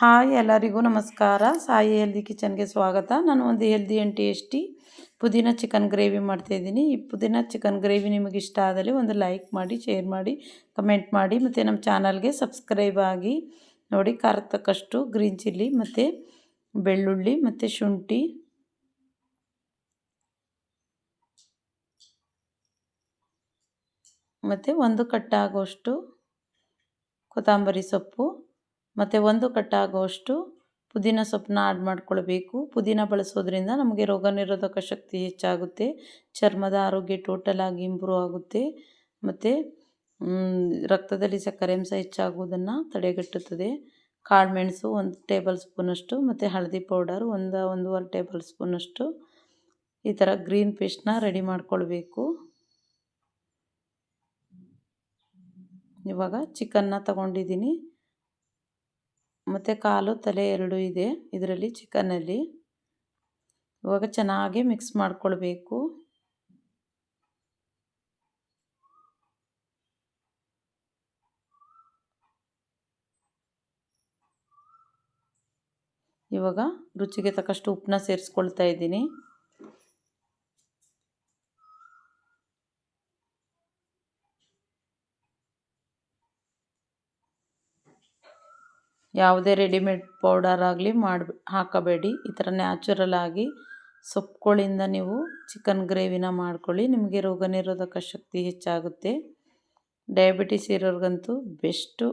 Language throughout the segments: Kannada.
ಹಾಯ್ ಎಲ್ಲರಿಗೂ ನಮಸ್ಕಾರ. ಸಾಯಿ ಹೆಲ್ದಿ ಕಿಚನ್ಗೆ ಸ್ವಾಗತ. ನಾನು ಒಂದು ಹೆಲ್ದಿ ಆ್ಯಂಡ್ ಟೇಸ್ಟಿ ಪುದೀನ ಚಿಕನ್ ಗ್ರೇವಿ ಮಾಡ್ತಾಯಿದ್ದೀನಿ ಈ ಪುದೀನ ಚಿಕನ್ ಗ್ರೇವಿ ನಿಮಗೆ ಇಷ್ಟ ಆದಲ್ಲಿ ಒಂದು ಲೈಕ್ ಮಾಡಿ ಶೇರ್ ಮಾಡಿ ಕಮೆಂಟ್ ಮಾಡಿ, ಮತ್ತು ನಮ್ಮ ಚಾನಲ್ಗೆ ಸಬ್ಸ್ಕ್ರೈಬ್ ಆಗಿ ನೋಡಿ, ಖಾರ ತಕ್ಕಷ್ಟು ಗ್ರೀನ್ ಚಿಲ್ಲಿ ಮತ್ತು ಬೆಳ್ಳುಳ್ಳಿ, ಮತ್ತು ಶುಂಠಿ. ಮತ್ತು ಒಂದು ಕಟ್ಟಾಗುವಷ್ಟು ಕೊತ್ತಂಬರಿ ಸೊಪ್ಪು. ಮತ್ತು ಒಂದು ಕಟ್ಟಾಗುವಷ್ಟು ಪುದೀನ ಸೊಪ್ಪನ್ನ ಆ್ಯಡ್ ಮಾಡ್ಕೊಳ್ಬೇಕು. ಪುದೀನ ಬಳಸೋದ್ರಿಂದ ನಮಗೆ ರೋಗ ನಿರೋಧಕ ಶಕ್ತಿ ಹೆಚ್ಚಾಗುತ್ತೆ. ಚರ್ಮದ ಆರೋಗ್ಯ ಟೋಟಲ್ ಆಗಿ ಇಂಪ್ರೂವ್ ಆಗುತ್ತೆ. ಮತ್ತು ರಕ್ತದಲ್ಲಿ ಸಕ್ಕರೆ ಅಂಶ ಹೆಚ್ಚಾಗುವುದನ್ನು ತಡೆಗಟ್ಟುತ್ತದೆ. ಕಾಳುಮೆಣಸು ಒಂದು ಟೇಬಲ್ ಸ್ಪೂನಷ್ಟು ಮತ್ತು ಹಳದಿ ಪೌಡರ್ ಒಂದು, ಒಂದೂವರೆ ಟೇಬಲ್ ಸ್ಪೂನಷ್ಟು ಈ ಥರ ಗ್ರೀನ್ ಪೇಸ್ಟ್ನ ರೆಡಿ ಮಾಡ್ಕೊಳ್ಬೇಕು. ಇವಾಗ ಚಿಕನ್ನ ತಗೊಂಡಿದ್ದೀನಿ. ಮತ್ತು ಕಾಲು, ತಲೆ ಎರಡು ಇದೆ. ಇದರಲ್ಲಿ ಚಿಕನಲ್ಲಿ. ಇವಾಗ ಚೆನ್ನಾಗಿ ಮಿಕ್ಸ್ ಮಾಡ್ಕೊಳ್ಬೇಕು. ಇವಾಗ ರುಚಿಗೆ ತಕ್ಕಷ್ಟು ಉಪ್ಪನ್ನ ಸೇರಿಸ್ಕೊಳ್ತಾ ಇದ್ದೀನಿ. ಯಾವುದೇ ರೆಡಿಮೇಡ್ ಪೌಡರ್ ಆಗಲಿ ಮಾಡಿ ಹಾಕಬೇಡಿ. ಈ ಥರ ನ್ಯಾಚುರಲ್ ಆಗಿ ಸೊಪ್ಪುಗಳಿಂದ ನೀವು ಚಿಕನ್ ಗ್ರೇವಿನ ಮಾಡ್ಕೊಳ್ಳಿ. ನಿಮಗೆ ರೋಗ ನಿರೋಧಕ ಶಕ್ತಿ ಹೆಚ್ಚಾಗುತ್ತೆ. Diabetes ಇರೋರಿಗಂತೂ best.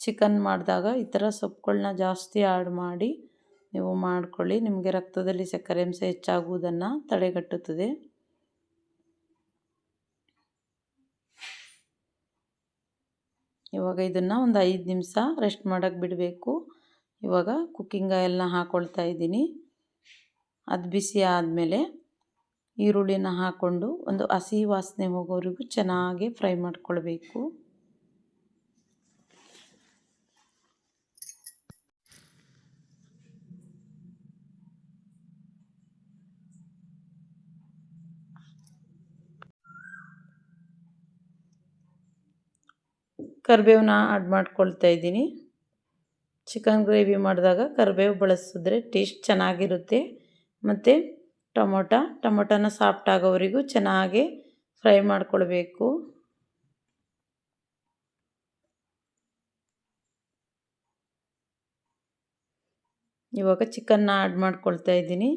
ಚಿಕನ್ ಮಾಡಿದಾಗ ಈ ಥರ ಸೊಪ್ಪುಗಳನ್ನ ಜಾಸ್ತಿ ಆ್ಯಡ್ ಮಾಡಿ ನೀವು ಮಾಡ್ಕೊಳ್ಳಿ. ನಿಮಗೆ ರಕ್ತದಲ್ಲಿ ಸಕ್ಕರೆ ಅಂಶ ಹೆಚ್ಚಾಗುವುದನ್ನು ತಡೆಗಟ್ಟುತ್ತದೆ. ಇವಾಗ ಇದನ್ನು ಒಂದು ಐದು ನಿಮಿಷ ರೆಸ್ಟ್ ಮಾಡೋಕ್ಕೆ ಬಿಡಬೇಕು. ಇವಾಗ ಕುಕ್ಕಿಂಗ್ ಆಯಿಲ್ನ ಹಾಕ್ಕೊಳ್ತಾ ಇದ್ದೀನಿ. ಅದು ಬಿಸಿ ಆದಮೇಲೆ ಈರುಳ್ಳಿನ ಹಾಕ್ಕೊಂಡು ಒಂದು ಹಸಿ ವಾಸನೆ ಹೋಗೋವರೆಗೂ ಚೆನ್ನಾಗಿ ಫ್ರೈ ಮಾಡ್ಕೊಳ್ಬೇಕು. ಕರಿಬೇವನ್ನ ಆ್ಯಡ್ ಮಾಡ್ಕೊಳ್ತಾ ಇದ್ದೀನಿ. ಚಿಕನ್ ಗ್ರೇವಿ ಮಾಡಿದಾಗ ಕರಿಬೇವು ಬಳಸಿದ್ರೆ ಟೇಸ್ಟ್ ಚೆನ್ನಾಗಿರುತ್ತೆ. ಮತ್ತು ಟೊಮೊಟ, ಟೊಮೊಟನ ಸಾಫ್ಟ್ ಆಗೋವರೆಗೂ ಚೆನ್ನಾಗಿ ಫ್ರೈ ಮಾಡ್ಕೊಳ್ಬೇಕು. ಇವಾಗ ಚಿಕನ್ನ ಆ್ಯಡ್ ಮಾಡ್ಕೊಳ್ತಾ ಇದ್ದೀನಿ.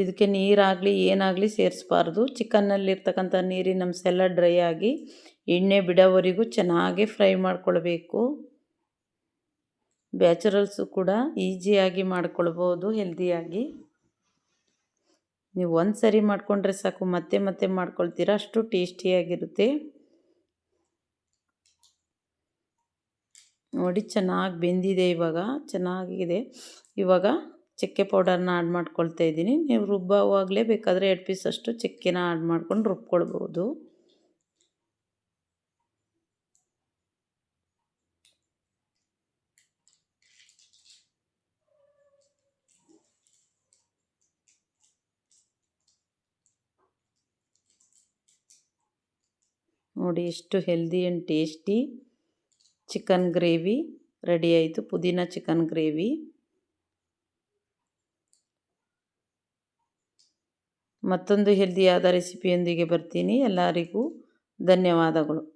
ಇದಕ್ಕೆ ನೀರಾಗಲಿ, ಏನಾಗಲಿ ಸೇರಿಸ್ಬಾರ್ದು. ಚಿಕನ್ನಲ್ಲಿರ್ತಕ್ಕಂಥ ನೀರಿ ನಮ್ಮ ಸೆಲ್ಲ ಡ್ರೈ ಆಗಿ ಎಣ್ಣೆ ಬಿಡೋವರೆಗೂ ಚೆನ್ನಾಗಿ ಫ್ರೈ ಮಾಡ್ಕೊಳ್ಬೇಕು. ಬ್ಯಾಚುರಲ್ಸು ಕೂಡ ಈಸಿಯಾಗಿ ಮಾಡ್ಕೊಳ್ಬೋದು, ಹೆಲ್ದಿಯಾಗಿ. ನೀವು ಒಂದು ಸರಿ ಮಾಡಿಕೊಂಡ್ರೆ ಸಾಕು, ಮತ್ತೆ ಮತ್ತೆ ಮಾಡ್ಕೊಳ್ತೀರ, ಅಷ್ಟು ಟೇಸ್ಟಿಯಾಗಿರುತ್ತೆ. ನೋಡಿ, ಚೆನ್ನಾಗಿ ಬೆಂದಿದೆ ಇವಾಗ, ಚೆನ್ನಾಗಿದೆ. ಇವಾಗ ಚಕ್ಕೆ ಪೌಡರ್ನ ಆ್ಯಡ್ ಮಾಡ್ಕೊಳ್ತಾ ಇದ್ದೀನಿ. ನೀವು ರುಬ್ಬುವಾಗಲೇ ಬೇಕಾದರೆ ಎರಡು ಪೀಸ್ ಅಷ್ಟು ಚಕ್ಕೆನ ಆ್ಯಡ್ ಮಾಡ್ಕೊಂಡು ರುಬ್ಕೊಳ್ಬೋದು. ನೋಡಿ ಎಷ್ಟು healthy and tasty chicken gravy ready ಆಯಿತು. ಪುದೀನ ಚಿಕನ್ ಗ್ರೇವಿ ಮತ್ತೊಂದು ಹೆಲ್ದಿಯಾದ ರೆಸಿಪಿಯೊಂದಿಗೆ ಬರ್ತೀನಿ. ಎಲ್ಲರಿಗೂ ಧನ್ಯವಾದಗಳು.